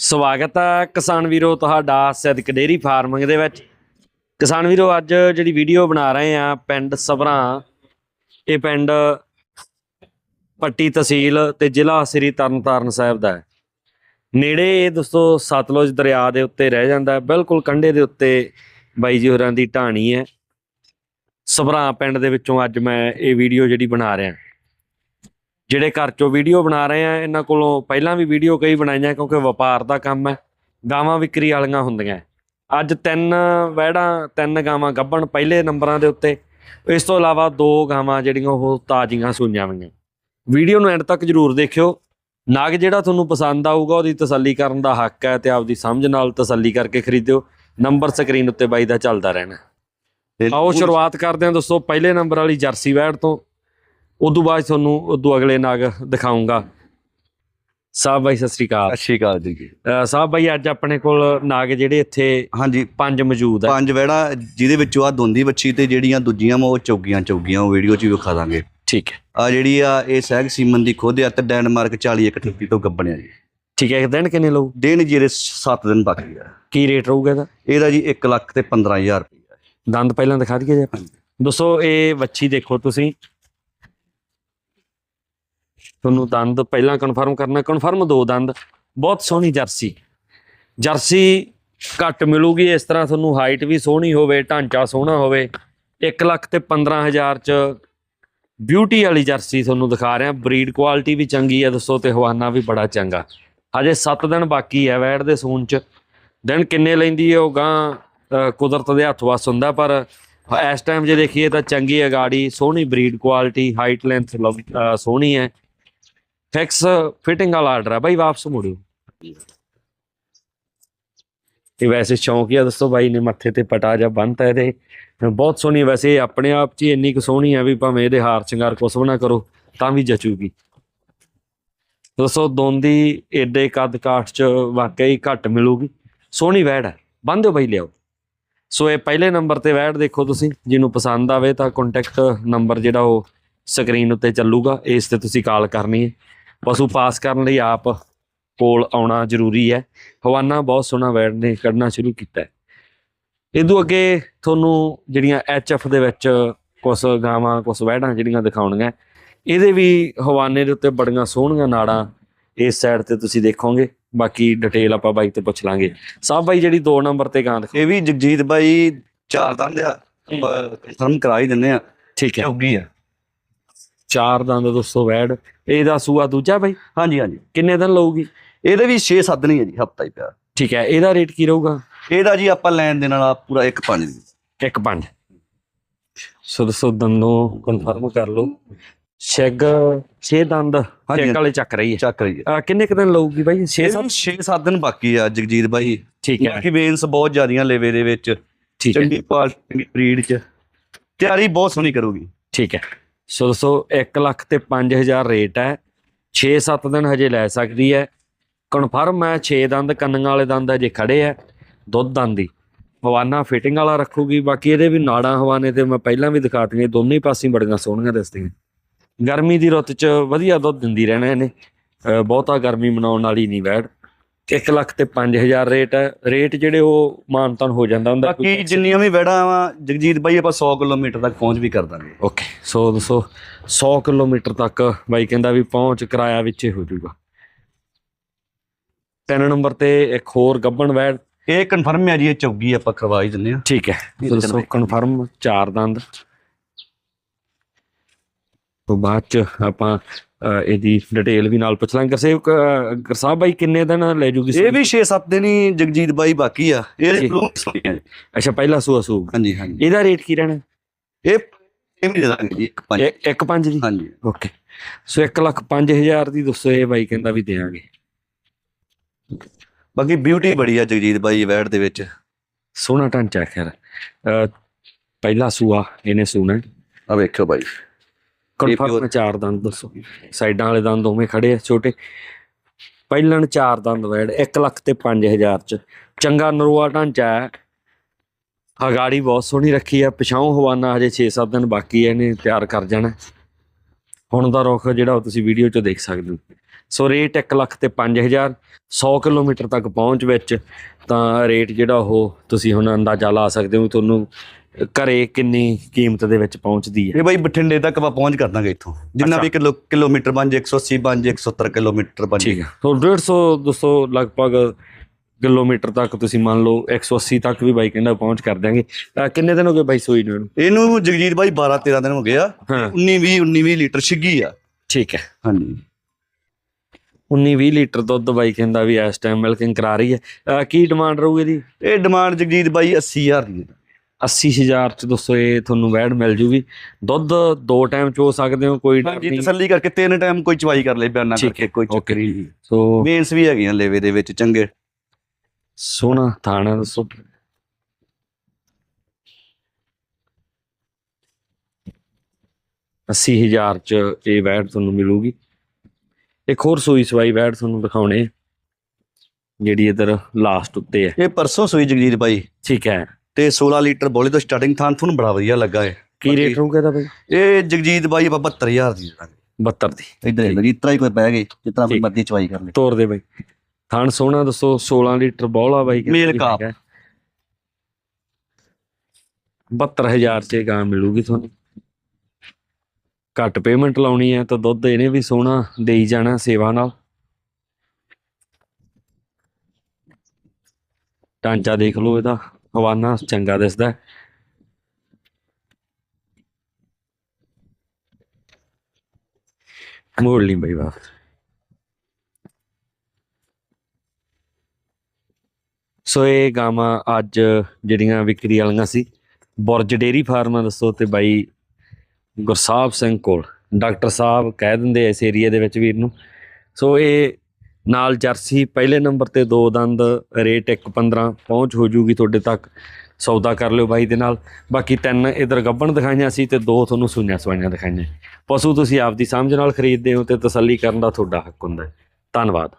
ਸਵਾਗਤ ਹੈ ਕਿਸਾਨ ਵੀਰੋ ਤੁਹਾਡਾ ਸਿੱਧਕ ਡੇਰੀ ਫਾਰਮਿੰਗ ਦੇ ਵਿੱਚ। ਕਿਸਾਨ ਵੀਰੋ, ਅੱਜ ਜਿਹੜੀ ਵੀਡੀਓ ਬਣਾ ਰਹੇ ਆ ਪਿੰਡ ਸਭਰਾਂ, ਇਹ ਪਿੰਡ ਪੱਟੀ ਤਹਿਸੀਲ ਤੇ ਜ਼ਿਲ੍ਹਾ ਸ੍ਰੀ ਤਰਨਤਾਰਨ ਸਾਹਿਬ ਦਾ ਹੈ। ਨੇੜੇ ਇਹ ਦੋਸਤੋ ਸਤਲੁਜ ਦਰਿਆ ਦੇ ਉੱਤੇ ਰਹਿ ਜਾਂਦਾ ਹੈ। ਬਿਲਕੁਲ ਕੰਢੇ ਦੇ ਉੱਤੇ ਬਾਈ ਜੀ ਹੋਰਾਂ ਦੀ ਢਾਣੀ ਹੈ। ਸਭਰਾਂ ਪਿੰਡ ਦੇ ਵਿੱਚੋਂ ਅੱਜ ਮੈਂ ਇਹ ਵੀਡੀਓ ਜਿਹੜੀ ਬਣਾ ਰਿਹਾ। ਜਿਹੜੇ ਘਰ ਚੋਂ ਵੀਡੀਓ ਬਣਾ ਰਹੇ ਆ ਇਹਨਾਂ ਕੋਲੋਂ ਪਹਿਲਾਂ ਵੀ ਵੀਡੀਓ ਕਈ ਬਣਾਈਆਂ ਕਿਉਂਕਿ ਵਪਾਰ ਦਾ ਕੰਮ ਹੈ ਗਾਵਾਂ ਵਿਕਰੀ ਵਾਲੀਆਂ ਹੁੰਦੀਆਂ ਅੱਜ ਤਿੰਨ ਵਹਿੜਾਂ ਤਿੰਨ ਗਾਵਾਂ ਗੱਭਣ ਪਹਿਲੇ ਨੰਬਰਾਂ ਦੇ ਉੱਤੇ ਇਸ ਤੋਂ ਇਲਾਵਾ ਦੋ ਗਾਵਾਂ ਜਿਹੜੀਆਂ ਉਹ ਤਾਜ਼ੀਆਂ ਸੂਈਆਂ ਹੋਈਆਂ। ਵੀਡੀਓ ਨੂੰ ਐਂਡ ਤੱਕ ਜਰੂਰ ਦੇਖਿਓ। ਨਗ ਜਿਹੜਾ ਤੁਹਾਨੂੰ ਪਸੰਦ ਆਊਗਾ ਉਹਦੀ ਤਸੱਲੀ ਕਰਨ ਦਾ ਹੱਕ ਹੈ ਤੇ ਆਪਦੀ ਸਮਝ ਨਾਲ ਤਸੱਲੀ ਕਰਕੇ ਖਰੀਦਿਓ। ਨੰਬਰ ਸਕਰੀਨ ਉੱਤੇ ਬਾਈ ਦਾ ਚੱਲਦਾ ਰਹਿਣਾ। ਆਓ ਸ਼ੁਰੂਆਤ ਕਰਦੇ ਹਾਂ ਦੋਸਤੋ ਪਹਿਲੇ ਨੰਬਰ ਵਾਲੀ ਜਰਸੀ ਵੈੜ ਤੋਂ। ਉਦੋਂ ਬਾਅਦ ਤੁਹਾਨੂੰ ਉਦੋਂ ਅਗਲੇ ਨਗ ਦਿਖਾਉਂਗਾ। ਸਾਹਿਬ ਬਾਈ ਸਤਿ ਸ੍ਰੀ ਅਕਾਲ। ਸਤਿ ਸ਼੍ਰੀ ਅਕਾਲ ਜੀ। ਸਾਹਿਬ ਬਾਈ ਅੱਜ ਆਪਣੇ ਕੋਲ ਨਾਗ ਜਿਹੜੇ ਇੱਥੇ ਹਾਂਜੀ। ਪੰਜ ਮੌਜੂਦ ਹੈ। ਪੰਜ ਵੜਾ ਜਿਹਦੇ ਵਿੱਚੋਂ ਆ ਦੋਂਦੀ ਬੱਚੀ ਤੇ ਜਿਹੜੀਆਂ ਦੂਜੀਆਂ ਵਾ ਉਹ ਚੌਗੀਆਂ ਚੌਗੀਆਂ ਉਹ ਵੀਡੀਓ 'ਚ ਵੀ ਵਿਖਾ ਦਾਂਗੇ। ਠੀਕ ਹੈ। ਆ ਜਿਹੜੀ ਆ ਇਹ ਸਹਿਗ ਸੀਮਨ ਦੀ ਖੁਦ ਆ ਤੇ ਡੈਨਮਾਰਕ 40 38 ਤੋਂ ਗੱਬਣਿਆ ਜੀ। ਠੀਕ ਹੈ ਇੱਕ ਦਿਨ ਕਿੰਨੇ ਲਊ? ਦਿਨ ਜਿਹੜੇ 7 ਦਿਨ ਬਾਕੀ ਆ। ਕੀ ਰੇਟ ਰਹੂਗਾ ਇਹਦਾ? ਇਹਦਾ ਜੀ 1 ਲੱਖ ਤੇ 15000 ਰੁਪਏ ਦੰਦ ਪਹਿਲਾਂ ਦਿਖਾ ਦਈਏ ਜੀ ਆਪਾਂ। ਦੋਸਤੋ ਇਹ ਵੱਛੀ ਦੇਖੋ ਤੁਸੀਂ। ਤੁਹਾਨੂੰ ਦੰਦ ਪਹਿਲਾਂ ਕਨਫਰਮ ਕਰਨਾ ਕਨਫਰਮ ਦੋ ਦੰਦ। ਬਹੁਤ ਸੋਹਣੀ ਜਰਸੀ। ਜਰਸੀ ਘੱਟ ਮਿਲੂਗੀ, ਇਸ ਤਰ੍ਹਾਂ ਤੁਹਾਨੂੰ ਹਾਈਟ ਵੀ ਸੋਹਣੀ ਹੋਵੇ, ਢਾਂਚਾ ਸੋਹਣਾ ਹੋਵੇ। 1 ਲੱਖ ਤੇ 15000 ਚ ਬਿਊਟੀ ਵਾਲੀ ਜਰਸੀ ਤੁਹਾਨੂੰ ਦਿਖਾ ਰਿਹਾ। ਬਰੀਡ ਕੁਆਲਿਟੀ ਵੀ ਚੰਗੀ ਹੈ ਦੱਸੋ ਤੇ ਹਵਾਨਾ ਵੀ ਬੜਾ ਚੰਗਾ। ਹਜੇ 7 ਦਿਨ ਬਾਕੀ ਹੈ ਵੈੜ ਦੇ ਸੂਨ ਚ। ਦਿਨ ਕਿੰਨੇ ਲੈਂਦੀ ਹੈ ਉਹ ਗਾਂ ਕੁਦਰਤ ਦੇ ਹੱਥ ਵਸ ਹੁੰਦਾ, ਪਰ ਇਸ ਟਾਈਮ ਜੇ ਦੇਖੀਏ ਤਾਂ ਚੰਗੀ ਅਗਾੜੀ ਸੋਹਣੀ ਬਰੀਡ ਕੁਆਲਿਟੀ ਹਾਈਟ ਲੈਂਥ ਸੋਹਣੀ ਹੈ। ਫਿਕਸ ਫਿਟਿੰਗ ਵਾਲਾ ਆਰਡਰ ਹੈ ਬਾਈ, ਵਾਪਸ ਮੁੜਿਓ। ਇਹ ਵੈਸੇ ਸ਼ੌਂਕ ਹੀ ਆ ਦੋਸਤੋ ਬਾਈ ਨੇ ਮੱਥੇ ਤੇ ਪਟਾ ਜਾ ਬੰਨਤਾ ਇਹਦੇ। ਬਹੁਤ ਸੋਹਣੀ ਵੈਸੇ ਆਪਣੇ ਆਪ 'ਚ ਇੰਨੀ ਕੁ ਸੋਹਣੀ ਆ ਵੀ ਭਾਵੇਂ ਇਹਦੇ ਹਾਰ ਸ਼ਿੰਗਾਰ ਕੁਛ ਵੀ ਨਾ ਕਰੋ, ਤਾਂ ਵੀ ਜਚੂਗੀ। ਦੱਸੋ, ਦੋਂਦੀ ਏਡੇ ਕੱਦ ਕਾਠ 'ਚ ਵਾਕਈ ਘੱਟ ਮਿਲੂਗੀ। ਸੋਹਣੀ ਵੈੜ ਹੈ ਬੰਨ ਦਿਓ ਬਾਈ, ਲਿਆਓ। ਸੋ ਇਹ ਪਹਿਲੇ ਨੰਬਰ ਤੇ ਵੈੜ ਦੇਖੋ ਤੁਸੀਂ, ਜਿਹਨੂੰ ਪਸੰਦ ਆਵੇ ਤਾਂ ਕੰਟੈਕਟ ਨੰਬਰ ਜਿਹੜਾ ਉਹ ਸਕਰੀਨ ਉੱਤੇ ਚੱਲੂਗਾ, ਇਸ ਤੇ ਤੁਸੀਂ ਕਾਲ ਕਰਨੀ ਹੈ। ਪਸ਼ੂ ਪਾਸ ਕਰਨ ਲਈ ਆਪ ਕੋਲ ਆਉਣਾ ਜ਼ਰੂਰੀ ਹੈ। ਹਵਾਨਾ ਬਹੁਤ ਸੋਹਣਾ ਵੈੜ ਨੇ ਕੱਢਣਾ ਸ਼ੁਰੂ ਕੀਤਾ ਹੈ। ਇਦੋਂ ਅੱਗੇ ਤੁਹਾਨੂੰ ਜਿਹੜੀਆਂ ਐਚਐਫ ਦੇ ਵਿੱਚ ਕੁਝ ਗਾਵਾਂ ਕੁਝ ਵੈੜਾਂ ਜਿਹੜੀਆਂ ਦਿਖਾਉਣੀਆਂ ਇਹਦੇ ਵੀ ਹਵਾਨੇ ਦੇ ਉੱਤੇ ਬੜੀਆਂ ਸੋਹਣੀਆਂ ਨਾੜਾਂ ਇਸ ਸਾਈਡ ਤੇ ਤੁਸੀਂ ਦੇਖੋਗੇ। ਬਾਕੀ ਡਿਟੇਲ ਆਪਾਂ ਬਾਈ ਤੇ ਪੁੱਛ ਲਾਂਗੇ। ਸਾਹਿਬ ਬਾਈ ਜਿਹੜੀ 2 ਨੰਬਰ ਤੇ ਗਾਂ ਦਿਖਾਓ ਇਹ ਵੀ ਜਗਜੀਤ ਬਾਈ ਚਾਰ ਦੰਦ ਆ। ਕਨਫਰਮ ਕਰਾ ਹੀ ਦਿੰਨੇ ਆ। ਠੀਕ ਹੈ। ਚੌਗੀ ਆ। ਚਾਰ ਦੰਦ ਦੋਸਤੋ ਵੈੜ ਇਹਦਾ ਸੂਆ ਦੂਜਾ ਬਾਈ? ਹਾਂਜੀ ਹਾਂਜੀ। ਕਿੰਨੇ ਦਿਨ ਲਊਗੀ? ਇਹਦੇ ਵੀ 6-7 ਦਿਨ ਹੀ ਜੀ ਹਫਤਾ ਹੀ ਪਿਆ। ਠੀਕ ਹੈ ਇਹਦਾ ਰੇਟ ਕੀ ਰਹੂਗਾ? ਇਹਦਾ ਜੀ ਆਪਾਂ ਲੈਣ ਦੇ ਨਾਲ ਪੂਰਾ 1.5 ਦੀ ਇੱਕ ਪੰਜ। ਸੋ ਦੋਸਤੋ ਦੰਦੋਂ ਕਨਫਰਮ ਕਰ ਲਓ। ਛੇਗ 6 ਦੰਦ। ਚੈੱਕ ਵਾਲੇ ਚੱਕ ਰਹੀ ਹੈ। ਚੱਕ ਰਹੀ ਹੈ। ਕਿੰਨੇ ਕੁ ਦਿਨ ਲਊਗੀ ਬਾਈ? 6 ਇਹ 6-7 ਦਿਨ ਬਾਕੀ ਆ ਜਗਜੀਤ ਬਾਈ। ਠੀਕ ਹੈ। ਬਾਕੀ ਵੇਨਸ ਬਹੁਤ ਜ਼ਿਆਦੀਆਂ ਲੇਵੇ ਦੇ ਵਿੱਚ। ਠੀਕ ਹੈ। ਚੰਗੀ ਪਾਲ ਚੰਗੀ ਬਰੀਡ ਚ। ਤਿਆਰੀ ਬਹੁਤ ਸੋਹਣੀ ਕਰੂਗੀ। ਠੀਕ ਹੈ। ਸੋ ਦੋਸਤੋ 1 ਲੱਖ ਤੇ 5000 ਰੇਟ ਹੈ। 6-7 ਦਿਨ ਹਜੇ ਲੈ ਸਕਦੀ ਹੈ। ਕਨਫਰਮ ਹੈ 6 ਦੰਦ ਕੰਨਾਂ ਵਾਲੇ ਦੰਦ ਹਜੇ ਖੜੇ ਹੈ, ਦੁੱਧ ਦੰਦ ਦੀ ਹਵਾਨਾ ਫਿਟਿੰਗ ਵਾਲਾ ਰੱਖੂਗੀ, ਬਾਕੀ ਇਹਦੇ ਵੀ ਨਾੜਾਂ ਹਵਾਨੇ ਤੇ ਮੈਂ ਪਹਿਲਾਂ ਵੀ ਦਿਖਾਤੀਆਂ ਦੋਨੇ ਪਾਸੇ ਬੜੀਆਂ ਸੋਹਣੀਆਂ ਦਿਸਦੀਆਂ। ਗਰਮੀ ਦੀ ਰੁੱਤ 'ਚ ਵਧੀਆ ਦੁੱਧ ਦਿੰਦੀ ਰਹਿਣਾ ਇਹਨੇ। ਬਹੁਤਾ ਗਰਮੀ ਮਨਾਉਣ ਵਾਲੀ ਨਹੀਂ ਬੈਠ 1 ਲੱਖ ਤੇ 5000 ਰੇਟ ਹੈ। ਰੇਟ ਜਿਹੜੇ ਉਹ ਮਾਨਤਨ ਹੋ ਜਾਂਦਾ ਹੁੰਦਾ। ਬਾਕੀ ਜਿੰਨੀਆਂ ਵੀ ਵੜਾ ਵਾ ਜਗਜੀਤ ਬਾਈ ਆਪਾਂ 100 ਕਿਲੋਮੀਟਰ ਤੱਕ ਪਹੁੰਚ ਵੀ ਕਰ ਦਾਂਗੇ। ਓਕੇ ਸੋ ਦੋਸਤੋ 100 ਕਿਲੋਮੀਟਰ ਤੱਕ ਬਾਈ ਕਹਿੰਦਾ ਵੀ ਪਹੁੰਚ ਕਿਰਾਇਆ ਵਿੱਚ ਹੀ ਹੋ ਜਾਊਗਾ। ਤਿੰਨ ਨੰਬਰ ਤੇ ਇੱਕ ਹੋਰ ਗੱਬਣ ਵੈੜ ਇਹ ਕਨਫਰਮ ਹੈ ਜੀ ਇਹ ਚੌਗੀ ਆਪਾਂ ਕਰਵਾ ਹੀ ਦਿੰਨੇ ਆ ਠੀਕ ਹੈ ਇਹ ਸੋ ਦੋਸਤੋ ਤਿੰਨ ਕਨਫਰਮ ਚਾਰ ਦੰਦ। ਤੋਂ ਬਾਅਦ ਚ ਆਪਾਂ ਇਹਦੀ ਡਿਟੇਲ ਵੀ ਨਾਲ ਪੁੱਛ ਲਾਂਗੇ। ਗਰਸੇਵ ਗਰਸਾਬ ਬਾਈ ਕਿੰਨੇ ਦਿਨ ਲੈ ਜੂਗੀ ਇਹ ਵੀ 6-7 ਦਿਨ ਹੀ ਜਗਜੀਤ ਬਾਈ ਬਾਕੀ ਆ। ਇਹ ਜੀ। ਅੱਛਾ ਪਹਿਲਾ ਸੂਆ ਸੂ। ਹਾਂਜੀ ਹਾਂਜੀ। ਇਹਦਾ ਰੇਟ ਕੀ ਰਹਿਣਾ? ਇਹ ਇਹ ਵੀ ਦੇ ਦਾਂਗੇ ਜੀ ਦੀ ਹਾਂਜੀ। ਓਕੇ। ਸੋ 1 ਲੱਖ 5000 ਦੀ ਦੱਸੋ ਇਹ ਬਾਈ ਕਹਿੰਦਾ ਵੀ ਦੇਾਂਗੇ ਬਾਕੀ ਬਿਊਟੀ ਬੜੀ ਆ ਜਗਜੀਤ ਬਾਈ ਵੈੜ ਦੇ ਵਿੱਚ। ਸੋਹਣਾ ਢਾਂਚਾ ਖੈਰ। ਪਹਿਲਾ ਸੂਆ ਇਹਨੇ ਸੂਣਾ। ਆ ਵੇਖਿਓ ਬਾਈ। ਕਨਫਰਮ ਚਾਰ ਦੰਦ ਦੱਸੋ। ਸਾਈਡਾਂ ਵਾਲੇ ਦੰਦ ਦੋਵੇਂ ਖੜੇ ਆ ਛੋਟੇ। ਪਹਿਲਣ ਚਾਰ ਦੰਦ ਵੈੜ 1 ਲੱਖ ਤੇ 5000 ਚ। ਚੰਗਾ ਨਰੂਆ ਢਾਂਚਾ ਹੈ। ਹਗਾੜੀ ਬਹੁਤ ਸੋਹਣੀ ਰੱਖੀ ਹੈ ਪਿਛਾਉਂ ਹਵਾਨਾ ਹਜੇ 6-7 ਦਿਨ ਬਾਕੀ ਹੈ ਇਹਨੇ ਤਿਆਰ ਕਰ ਜਾਣਾ। ਹੁਣ ਦਾ ਰੁੱਖ ਜਿਹੜਾ ਉਹ ਤੁਸੀਂ ਵੀਡੀਓ 'ਚ ਦੇਖ ਸਕਦੇ ਹੋ। ਸੋ ਰੇਟ 1 ਲੱਖ ਤੇ 5000 100 ਕਿਲੋਮੀਟਰ ਤੱਕ ਪਹੁੰਚ ਵਿੱਚ। ਤਾਂ ਰੇਟ ਜਿਹੜਾ ਉਹ ਤੁਸੀਂ ਹੁਣ ਅੰਦਾਜ਼ਾ ਲਾ ਸਕਦੇ ਹੋ। ਤੁਹਾਨੂੰ ਘਰੇ ਕਿੰਨੀ ਕੀਮਤ ਦੇ ਵਿੱਚ ਪਹੁੰਚਦੀ ਹੈ? ਇਹ ਬਾਈ ਬਠਿੰਡੇ ਤੱਕ ਆਪਾਂ ਪਹੁੰਚ ਕਰ ਦਾਂਗੇ ਇੱਥੋਂ। ਜਿੰਨਾ। ਵੀ ਕਿਲੋ ਕਿਲੋਮੀਟਰ ਬਣ ਜੇ 180 ਬਣ ਜੇ 170 ਕਿਲੋਮੀਟਰ ਬਣ ਠੀਕ ਹੈ। ਸੋ 150 200 ਲਗਭਗ ਕਿਲੋਮੀਟਰ ਤੱਕ ਤੁਸੀਂ ਮੰਨ ਲਓ 180 ਤੱਕ ਵੀ ਬਾਈ ਕਹਿੰਦਾ ਪਹੁੰਚ ਕਰ ਦਿਆਂਗੇ। ਤਾਂ ਕਿੰਨੇ ਦਿਨ ਹੋ ਗਏ ਬਾਈ ਸੂਈ ਨੂੰ ਇਹਨੂੰ? ਜਗਜੀਤ ਬਾਈ 12 13 ਦਿਨ ਹੋ ਗਏ ਆ। ਹਾਂ। 19 20 19 20 ਲੀਟਰ ਛਿੱਗੀ ਆ। ਠੀਕ ਹੈ। ਹਾਂਜੀ। 19 20 ਲੀਟਰ ਦੁੱਧ ਬਾਈ ਕਹਿੰਦਾ ਵੀ ਇਸ ਟਾਈਮ ਮਿਲਕਿੰਗ ਕਰਾ ਰਹੀ ਹੈ। ਕੀ ਡਿਮਾਂਡ ਰਹੂਗੀ ਇਹਦੀ? ਇਹ ਡਿਮਾਂਡ ਜਗਜੀਤ ਬਾਈ 80000 ਦੀ ਹੈ। 80000 ਚ ਦੋਸਤੋ ਇਹ ਤੁਹਾਨੂੰ ਵੈੜ ਮਿਲ ਜੂਗੀ। ਦੁੱਧ ਦੋ ਟਾਈਮ ਚੋ ਸਕਦੇ ਹੋ ਕੋਈ ਹਾਂਜੀ ਤਸੱਲੀ ਕਰਕੇ ਤਿੰਨ ਟਾਈਮ ਕੋਈ ਚਵਾਈ ਕਰ ਲੈ ਬਿਆਨਾ ਕਰਕੇ ਕੋਈ ਚੱਕਰ ਨਹੀਂ। ਸੋ ਮੇਨਸ ਵੀ ਹੈਗੀਆਂ ਲੇਵੇ ਦੇ ਵਿੱਚ ਚੰਗੇ। ਸੋਹਣਾ ਥਾਣਾ ਦੱਸੋ। ਅੱਸੀ ਹਜ਼ਾਰ ਚ ਇਹ ਵੈੜ ਤੁਹਾਨੂੰ ਮਿਲੂਗੀ। ਇੱਕ ਹੋਰ ਸੂਈ ਸਵਾਈ ਵੈੜ ਤੁਹਾਨੂੰ ਦਿਖਾਉਣੇ। ਜਿਹੜੀ ਇਧਰ ਲਾਸਟ ਉੱਤੇ ਹੈ। ਇਹ ਪਰਸੋਂ ਸੂਈ ਜਗਜੀਤ ਬਾਈ। ਠੀਕ ਹੈ। ਤੇ 16 ਲੀਟਰ ਬੋਲੇ ਤੋਂ ਸਟਾਰਟਿੰਗ ਥਾਂ ਤੁਹਾਨੂੰ ਬੜਾ ਵਧੀਆ ਲੱਗਾ ਹੈ ਕੀ ਰੇਟ ਰਹੂਗਾ ਇਹਦਾ ਬਈ? ਇਹ ਜਗਜੀਤ ਬਾਈ ਆਪਾਂ 72000 ਦੀ ਦੇ ਦਾਂਗੇ 72 ਦੀ। ਇਧਰ ਇਧਰ ਜਿੱਤਰਾ ਹੀ ਕੋਈ ਬਹਿ ਗਏ ਜਿੱਤਰਾ ਕੋਈ। ਮਰਜ਼ੀ ਚਵਾਈ ਕਰ ਲੈ। ਤੋਰ ਦੇ ਬਈ। ਥਣ ਸੋਹਣਾ ਦੱਸੋ 16 ਲੀਟਰ ਬੌਲਾ ਬਾਈ ਮੇਲ ਕਾਪ। ਹੈਗਾ। 72000 ਚ ਗਾਂ ਮਿਲੂਗੀ ਤੁਹਾਨੂੰ। ਘੱਟ ਪੇਮੈਂਟ ਲਾਉਣੀ ਹੈ ਤਾਂ ਦੁੱਧ ਇਹਨੇ ਵੀ ਸੋਹਣਾ ਦੇਈ ਜਾਣਾ ਸੇਵਾ ਨਾਲ। ਢਾਂਚਾ ਦੇਖ ਲਓ ਇਹਦਾ। ਹਵਾਨਾ ਚੰਗਾ ਦਿਸਦਾ ਮੋੜ ਲਈ ਬਈ ਵਾਪਸ ਸੋ ਇਹ ਗਾਵਾਂ ਅੱਜ ਜਿਹੜੀਆਂ ਵਿਕਰੀ ਵਾਲੀਆਂ ਸੀ ਬੁਰਜ ਡੇਰੀ ਫਾਰਮਾਂ ਦੱਸੋ ਤੇ ਬਾਈ ਗੁਰਸਾਹਿਬ ਸਿੰਘ ਕੋਲ ਡਾਕਟਰ ਸਾਹਿਬ ਕਹਿ ਦਿੰਦੇ ਇਸ ਏਰੀਆ ਦੇ ਵਿੱਚ ਵੀਰ ਨੂੰ ਸੋ ਇਹ ਨਾਲ ਜਰਸੀ ਪਹਿਲੇ ਨੰਬਰ ਤੇ ਦੋ ਦੰਦ, ਰੇਟ 1.15 ਪਹੁੰਚ ਹੋ ਜੂਗੀ ਤੁਹਾਡੇ ਤੱਕ। ਸੌਦਾ ਕਰ ਲਿਓ ਬਾਈ ਦੇ ਨਾਲ। ਬਾਕੀ ਤਿੰਨ ਇਧਰ ਗੱਬਣ ਦਿਖਾਈਆਂ ਸੀ ਤੇ ਦੋ ਤੁਹਾਨੂੰ ਸੁਣਿਆ ਸਵਾਈਆਂ ਦਿਖਾਈਆਂ। ਪਸ਼ੂ ਤੁਸੀਂ ਆਪਦੀ ਸਮਝ ਨਾਲ ਖਰੀਦਦੇ ਹੋ ਤੇ ਤਸੱਲੀ ਕਰਨ ਦਾ ਤੁਹਾਡਾ ਹੱਕ ਹੁੰਦਾ ਧੰਨਵਾਦ।